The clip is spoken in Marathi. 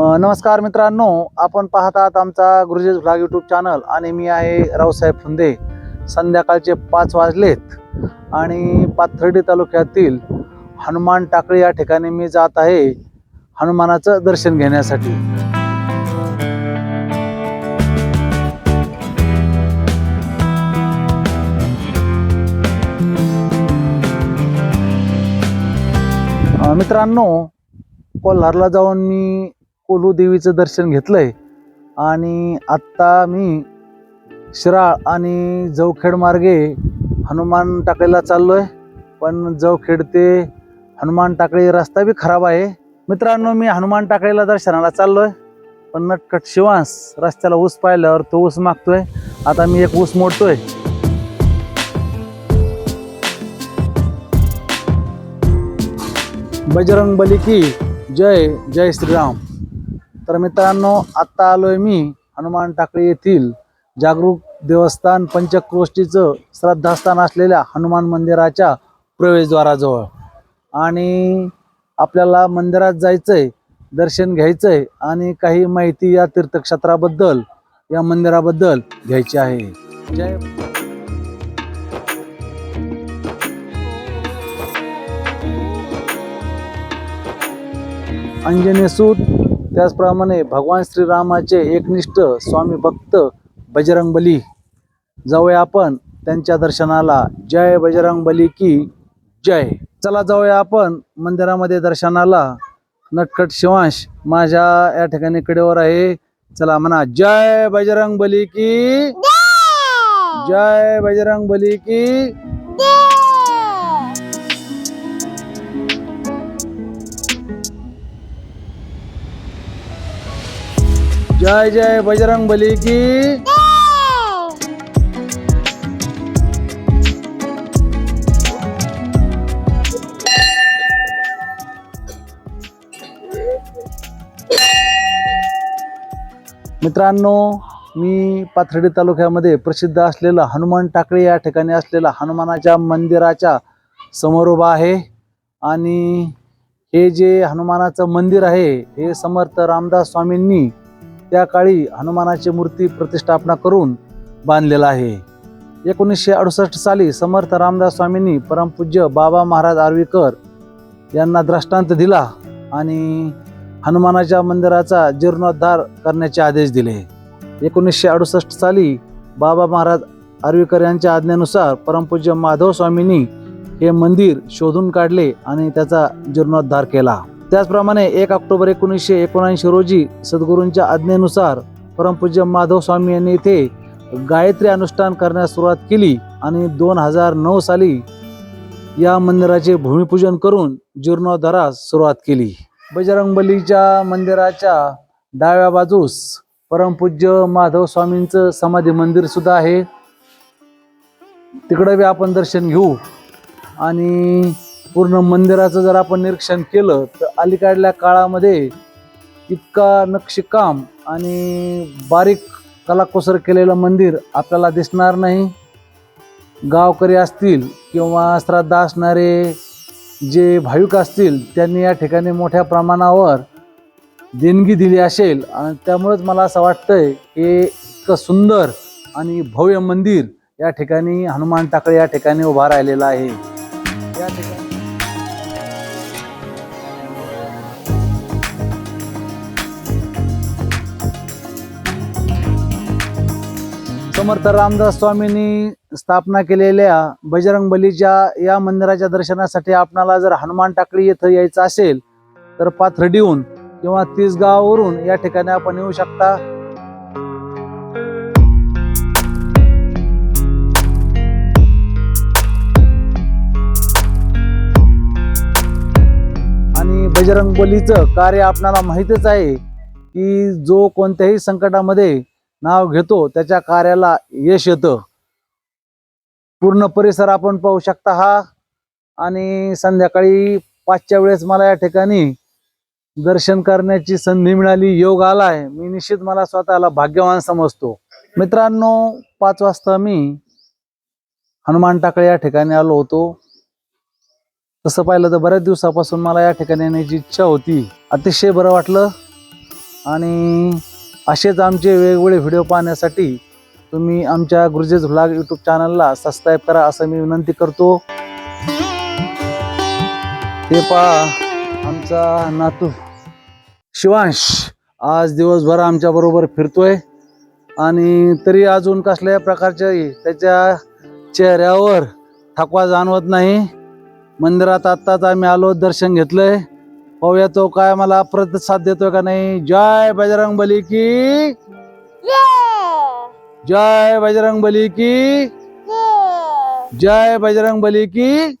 नमस्कार मित्रांनो आपण पाहत आहात आमचा गुरुजीज भ्लॉग यूट्यूब चॅनल आणि मी आहे रावसाहेब फुंदे. संध्याकाळचे पाच वाजलेत आणि पाथर्डी तालुक्यातील हनुमान टाकळी या ठिकाणी मी जात आहे हनुमानाचं दर्शन घेण्यासाठी. मित्रांनो कोल्हारला जाऊन मी कोलू देवीचं दर्शन घेतलंय. आणि आत्ता मी शिराळ आणि जवखेड मार्गे हनुमान टाकळीला आहे पण जवखेड ते हनुमान टाकळी रस्ता बी खराब आहे. मित्रांनो मी हनुमान टाकळीला दर्शनाला चाललो आहे पण नटकट शिवांस रस्त्याला ऊस पाहिल्यावर तो ऊस मागतोय. आता मी एक ऊस मोडतोय. बजरंग बली की जय जय श्रीराम. तर मित्रांनो आत्ता आलोय मी हनुमान टाकळी येथील जागरूक देवस्थान पंचक्रोष्टीचं श्रद्धास्थान असलेल्या हनुमान मंदिराच्या प्रवेशद्वाराजवळ. आणि आपल्याला मंदिरात जायचंय दर्शन घ्यायचंय आणि काही माहिती या तीर्थक्षेत्राबद्दल या मंदिराबद्दल घ्यायची आहे. जय अंजनेसूत त्याचप्रमाणे भगवान श्रीरामाचे एकनिष्ठ स्वामी भक्त बजरंग बली जाऊया आपण त्यांच्या दर्शनाला. जय बजरंग बली की जय. चला जाऊया आपण मंदिरामध्ये दर्शनाला. नटखट शिवांश माझ्या या ठिकाणी कडेवर आहे. चला म्हणा जय बजरंग बली की जय! बजरंग बली की जय जय बजरंग बली की मित्रांनो मी पाथर्डी तालुक्यामध्ये प्रसिद्ध असलेलं हनुमान टाकळी या ठिकाणी असलेलं हनुमानाच्या मंदिराच्या समोर उभा आहे. आणि हे जे हनुमानाचं मंदिर आहे हे समर्थ रामदास स्वामींनी त्या काळी हनुमानाची मूर्ती प्रतिष्ठापना करून बांधलेलं आहे. एकोणीसशे अडुसष्ट साली समर्थ रामदास स्वामींनी परमपूज्य बाबा महाराज आर्वीकर यांना दृष्टांत दिला आणि हनुमानाच्या मंदिराचा जीर्णोद्धार करण्याचे आदेश दिले. एकोणीसशे अडुसष्ट साली बाबा महाराज आर्वीकर यांच्या आज्ञेनुसार परमपूज्य माधव स्वामींनी हे मंदिर शोधून काढले आणि त्याचा जीर्णोद्धार केला. त्याचप्रमाणे एक ऑक्टोबर एकोणीसशे एकोणऐंशी रोजी सद्गुरूंच्या आज्ञेनुसार परमपूज्य माधव स्वामी यांनी येथे गायत्री अनुष्ठान करण्यास सुरुवात केली आणि दोन हजार नऊ साली या मंदिराचे भूमिपूजन करून जीर्णोद्धारास सुरुवात केली. बजरंगबलीच्या मंदिराच्या डाव्या बाजूस परमपूज्य माधव स्वामींचं समाधी मंदिर सुद्धा आहे. तिकडे बी आपण दर्शन घेऊ आणि पूर्ण मंदिराचं जर आपण निरीक्षण केलं तर अलीकडल्या काळामध्ये इतका नक्षीकाम आणि बारीक कलाकुसर केलेलं मंदिर आपल्याला दिसणार नाही. गावकरी असतील किंवा श्राद्ध असणारे जे भाविक असतील त्यांनी या ठिकाणी मोठ्या प्रमाणावर देणगी दिली असेल. आणि त्यामुळेच मला असं वाटतंय की इतकं सुंदर आणि भव्य मंदिर या ठिकाणी हनुमान टाकळे या ठिकाणी उभा राहिलेला आहे. या ठिकाणी समर्थ रामदास स्वामींनी स्थापना केलेल्या बजरंग बलीच्या या मंदिराच्या दर्शनासाठी आपणाला जर हनुमान टाकळी येथे यायचं असेल तर पाथर्डीहून किंवा तिसगावावरून या ठिकाणी आपण येऊ शकता. आणि बजरंग बलीचं कार्य आपणाला माहितच आहे की जो कोणत्याही संकटामध्ये नाव घेतो त्याच्या कार्याला यश येतं. पूर्ण परिसर आपण पाहू शकता हा. आणि संध्याकाळी पाचच्या वेळेस मला या ठिकाणी दर्शन करण्याची संधी मिळाली योग आलाय. मी निश्चित मला स्वतःला भाग्यवान समजतो. मित्रांनो पाच वाजता मी हनुमान टाकळे या ठिकाणी आलो होतो. तसं पाहिलं तर बऱ्याच दिवसापासून मला या ठिकाणी येण्याची इच्छा होती. अतिशय बरं वाटलं. आणि असेच आमचे वेगवेगळे व्हिडिओ पाहण्यासाठी तुम्ही आमच्या गुरुजेज व्लॉग यूट्यूब चॅनलला सबस्क्राईब करा असं मी विनंती करतो. ते पहा आमचा नातू शिवांश आज दिवसभर आमच्या बरोबर फिरतोय. आणि तरी अजून कसल्याही प्रकारच्या त्याच्या चेहऱ्यावर थकवा जाणवत नाही. मंदिरात आत्ताच आम्ही आलो दर्शन घेतलंय. पाहूया तो काय मला प्रतिसाद देतोय का नाही. जय बजरंग बली की जय बजरंग बली की जय बजरंग बली की